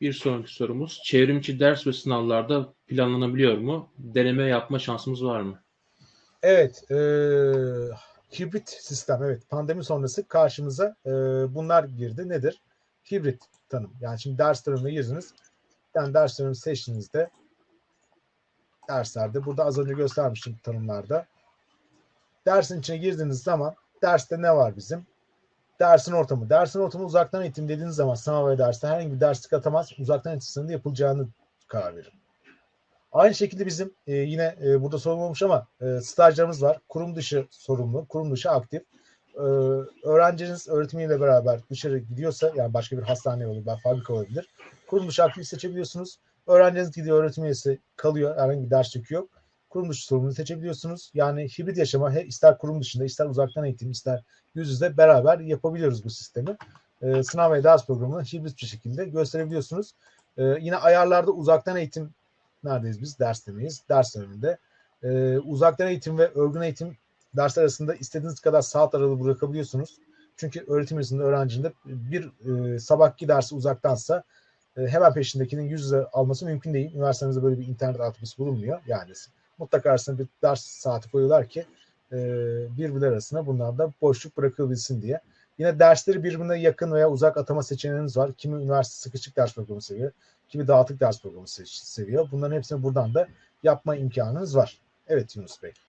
Bir sonraki sorumuz, çevrimiçi ders ve sınavlarda planlanabiliyor mu? Deneme yapma şansımız var mı? Evet, e, hibrit sistem. Evet, pandemi sonrası karşımıza e, bunlar girdi. Nedir? Hibrit tanım. Yani şimdi ders dönemine girdiniz. Yani ders dönemini seçtiğinizde derslerde, burada az önce göstermiştim tanımlarda. Dersin içine girdiğiniz zaman derste ne var bizim? Dersin ortamı. Dersin ortamı uzaktan eğitim dediğiniz zaman sınav ve derste herhangi bir derslik atamaz. Uzaktan eğitim sınavında yapılacağını karar verin. Aynı şekilde bizim e, yine e, burada sorulmamış ama e, stajlarımız var. Kurum dışı sorumlu, kurum dışı aktif. E, öğrenciniz öğretmeniyle beraber dışarı gidiyorsa yani başka bir hastane olur, bir fabrika olabilir. Kurum dışı aktif seçebiliyorsunuz. Öğrenciniz gidiyor, öğretim üyesi kalıyor, herhangi bir ders yükü yok. Kurum dışı sorumluluğu seçebiliyorsunuz. Yani hibrit yaşama ister kurum dışında, ister uzaktan eğitim, ister yüz yüze beraber yapabiliyoruz bu sistemi. E, sınav ve ders programını hibrit bir şekilde gösterebiliyorsunuz. E, yine ayarlarda uzaktan eğitim neredeyiz biz? Ders demeyiz. Ders döneminde. Ee, uzaktan eğitim ve örgün eğitim ders arasında istediğiniz kadar saat aralığı bırakabiliyorsunuz. Çünkü öğretim üyesinde öğrencinin bir e, sabahki dersi uzaktansa e, hemen peşindekinin yüz yüze alması mümkün değil. Üniversitemizde böyle bir internet altyapısı bulunmuyor. Yani mutlaka arasında bir ders saati koyuyorlar ki e, birbirleri arasında bundan da boşluk bırakılabilsin diye. Yine dersleri birbirine yakın veya uzak atama seçeneğiniz var. Kimi üniversite sıkışık ders programı seviyor, kimi dağıtık ders programı seviyor. Bunların hepsini buradan da yapma imkanınız var. Evet Yunus Bey.